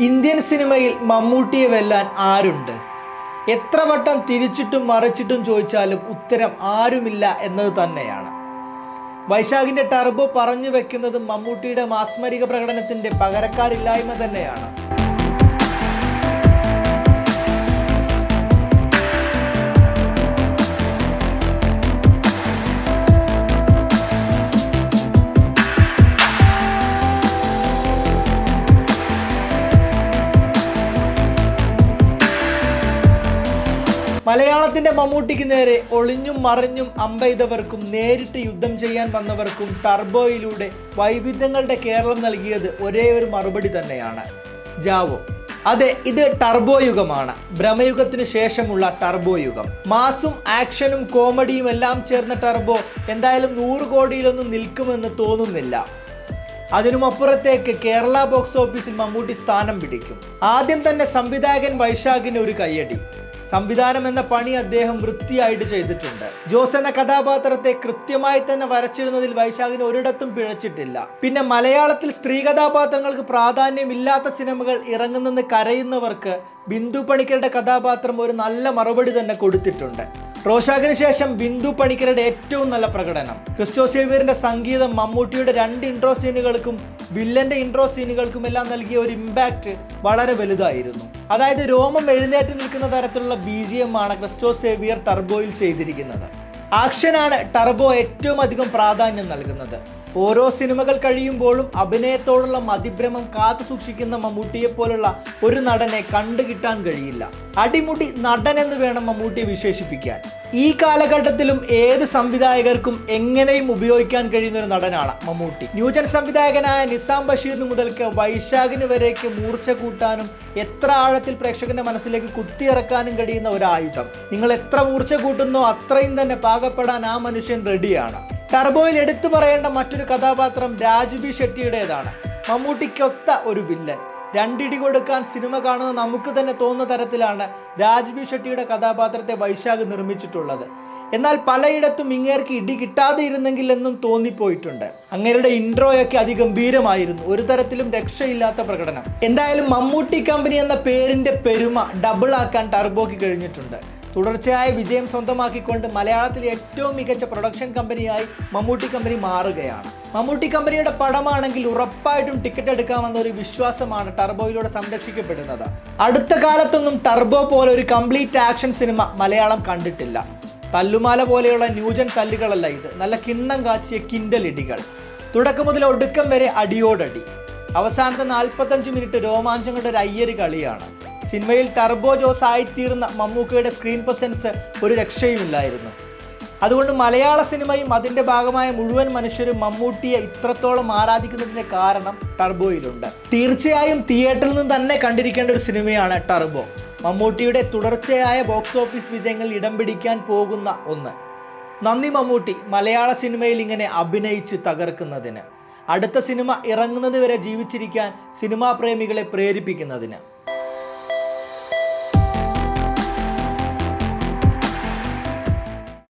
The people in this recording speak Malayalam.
ഇന്ത്യൻ സിനിമയിൽ മമ്മൂട്ടിയെ വെല്ലാൻ ആരുണ്ട്? എത്ര വട്ടം തിരിച്ചിട്ടും മറിച്ചിട്ടും ചോദിച്ചാലും ഉത്തരം ആരുമില്ല എന്നത് തന്നെയാണ്. വൈശാഖിന്റെ ടർബോ പറഞ്ഞു വെക്കുന്നതും മമ്മൂട്ടിയുടെ മാസ്മരിക പ്രകടനത്തിന്റെ പകരക്കാരില്ലായ്മ തന്നെയാണ്. മലയാളത്തിന്റെ മമ്മൂട്ടിക്ക് നേരെ ഒളിഞ്ഞും മറിഞ്ഞും അമ്പെയ്തവർക്കും നേരിട്ട് യുദ്ധം ചെയ്യാൻ വന്നവർക്കും ടർബോയിലൂടെ വൈവിധ്യങ്ങളുടെ കേരളം നൽകിയത് ഒരേ ഒരു മറുപടി തന്നെയാണ്. ജാവോ. അതെ ഇത് ടർബോ യുഗമാണ്. ഭ്രമയുഗത്തിന് ശേഷമുള്ള ടർബോ യുഗം. മാസും ആക്ഷനും കോമഡിയും എല്ലാം ചേർന്ന ടർബോ എന്തായാലും നൂറ് കോടിയിലൊന്നും നിൽക്കുമെന്ന് തോന്നുന്നില്ല. അതിനുമപ്പുറത്തേക്ക് കേരള ബോക്സ് ഓഫീസിൽ മമ്മൂട്ടി സ്ഥാനം പിടിക്കും. ആദ്യം തന്നെ സംവിധായകൻ വൈശാഖിന് ഒരു കയ്യടി. സംവിധാനം എന്ന പണി അദ്ദേഹം വൃത്തിയായിട്ട് ചെയ്തിട്ടുണ്ട്. ജോസ് എന്ന കഥാപാത്രത്തെ കൃത്യമായി തന്നെ വരച്ചിരുന്നതിൽ വൈശാഖിന് ഒരിടത്തും പിഴച്ചിട്ടില്ല. പിന്നെ മലയാളത്തിൽ സ്ത്രീ കഥാപാത്രങ്ങൾക്ക് പ്രാധാന്യമില്ലാത്ത സിനിമകൾ ഇറങ്ങുന്നെന്ന് കരയുന്നവർക്ക് ബിന്ദു പണിക്കരുടെ കഥാപാത്രം ഒരു നല്ല മറുപടി തന്നെ കൊടുത്തിട്ടുണ്ട്. റോഷാഖിന് ശേഷം ബിന്ദു പണിക്കരുടെ ഏറ്റവും നല്ല പ്രകടനം. ക്രിസ്റ്റോ സേവിയറിന്റെ സംഗീതം മമ്മൂട്ടിയുടെ രണ്ട് ഇൻട്രോ സീനുകൾക്കും വില്ലന്റെ ഇൻട്രോ സീനുകൾക്കും എല്ലാം നൽകിയ ഒരു ഇമ്പാക്റ്റ് വളരെ വലുതായിരുന്നു. അതായത് രോമം എഴുന്നേറ്റ് നിൽക്കുന്ന തരത്തിലുള്ള ബി ജി എം ആണ് ക്രിസ്റ്റോ സേവിയർ ടർബോയിൽ ചെയ്തിരിക്കുന്നത്. ആക്ഷനാണ് ടർബോ ഏറ്റവും അധികം പ്രാധാന്യം നൽകുന്നത്. ഓരോ സിനിമകൾ കഴിയുമ്പോഴും അഭിനയത്തോടുള്ള മതിഭ്രമം കാത്തു സൂക്ഷിക്കുന്ന മമ്മൂട്ടിയെ പോലുള്ള ഒരു നടനെ കണ്ടുകിട്ടാൻ കഴിയില്ല. അടിമുടി നടൻ എന്ന് വേണം മമ്മൂട്ടിയെ വിശേഷിപ്പിക്കാൻ. ഈ കാലഘട്ടത്തിലും ഏത് സംവിധായകർക്കും എങ്ങനെയും ഉപയോഗിക്കാൻ കഴിയുന്ന ഒരു നടനാണ് മമ്മൂട്ടി. ന്യൂജൻ സംവിധായകനായ നിസാം ബഷീറിന് മുതൽക്ക് വൈശാഖിന് വരേക്ക് മൂർച്ച കൂട്ടാനും എത്ര ആഴത്തിൽ പ്രേക്ഷകന്റെ മനസ്സിലേക്ക് കുത്തിയിറക്കാനും കഴിയുന്ന ഒരു ആയുധം നിങ്ങൾ എത്ര മൂർച്ച കൂട്ടുന്നോ അത്രയും തന്നെ പാകപ്പെടാൻ ആ മനുഷ്യൻ റെഡിയാണ് ടർബോയിൽ എടുത്തു പറയേണ്ട മറ്റൊരു കഥാപാത്രം രാജുബി ഷെട്ടിയുടേതാണ്. മമ്മൂട്ടിക്കൊത്ത ഒരു വില്ലൻ. രണ്ടിടി കൊടുക്കാൻ സിനിമ കാണുന്ന നമുക്ക് തന്നെ തോന്നുന്ന തരത്തിലാണ് രാജ്ബി ഷെട്ടിയുടെ കഥാപാത്രത്തെ വൈശാഖ് നിർമ്മിച്ചിട്ടുള്ളത്. എന്നാൽ പലയിടത്തും ഇങ്ങേർക്ക് ഇടി കിട്ടാതെ ഇരുന്നെങ്കിൽ എന്നും തോന്നിപ്പോയിട്ടുണ്ട്. അങ്ങേരുടെ ഇൻട്രോയൊക്കെ അതിഗംഭീരമായിരുന്നു. ഒരു തരത്തിലും രക്ഷയില്ലാത്ത പ്രകടനം. എന്തായാലും മമ്മൂട്ടി കമ്പനി എന്ന പേരിന്റെ പെരുമ ഡബിൾ ആക്കാൻ ടർബോക്ക് കഴിഞ്ഞിട്ടുണ്ട്. തുടർച്ചയായ വിജയം സ്വന്തമാക്കിക്കൊണ്ട് മലയാളത്തിലെ ഏറ്റവും മികച്ച പ്രൊഡക്ഷൻ കമ്പനിയായി മമ്മൂട്ടി കമ്പനി മാറുകയാണ്. മമ്മൂട്ടി കമ്പനിയുടെ പടമാണെങ്കിൽ ഉറപ്പായിട്ടും ടിക്കറ്റ് എടുക്കാമെന്ന ഒരു വിശ്വാസമാണ് ടർബോയിലൂടെ സംരക്ഷിക്കപ്പെടുന്നത്. അടുത്ത കാലത്തൊന്നും ടർബോ പോലെ ഒരു കംപ്ലീറ്റ് ആക്ഷൻ സിനിമ മലയാളം കണ്ടിട്ടില്ല. തല്ലുമാല പോലെയുള്ള ന്യൂജൻ തല്ലുകളല്ല ഇത്. നല്ല കിണ്ണം കാച്ചിയ കിൻഡലിടികൾ തുടക്കം മുതൽ ഒടുക്കം വരെ അടിയോടടി. അവസാനത്തെ നാൽപ്പത്തഞ്ച് മിനിറ്റ് രോമാഞ്ചങ്ങളുടെ ഒരു അയ്യര് കളിയാണ്. സിനിമയിൽ ടർബോ ജോസ് ആയിത്തീർന്ന മമ്മൂക്കയുടെ സ്ക്രീൻ പ്രസൻസ് ഒരു രക്ഷയുമില്ലായിരുന്നു. അതുകൊണ്ട് മലയാള സിനിമയും അതിന്റെ ഭാഗമായ മുഴുവൻ മനുഷ്യരും മമ്മൂട്ടിയെ ഇത്രത്തോളം ആരാധിക്കുന്നതിന്റെ കാരണം ടർബോയിലുണ്ട് തീർച്ചയായും തിയേറ്ററിൽ നിന്ന് തന്നെ കണ്ടിരിക്കേണ്ട ഒരു സിനിമയാണ് ടർബോ മമ്മൂട്ടിയുടെ തുടർച്ചയായ ബോക്സ് ഓഫീസ് വിജയങ്ങൾ ഇടം പിടിക്കാൻ പോകുന്ന ഒന്ന്. നന്ദി മമ്മൂട്ടി മലയാള സിനിമയിൽ ഇങ്ങനെ അഭിനയിച്ച് തകർക്കുന്നതിന്. അടുത്ത സിനിമ ഇറങ്ങുന്നത് വരെ ജീവിച്ചിരിക്കാൻ സിനിമാ പ്രേമികളെ പ്രേരിപ്പിക്കുന്നതിന്.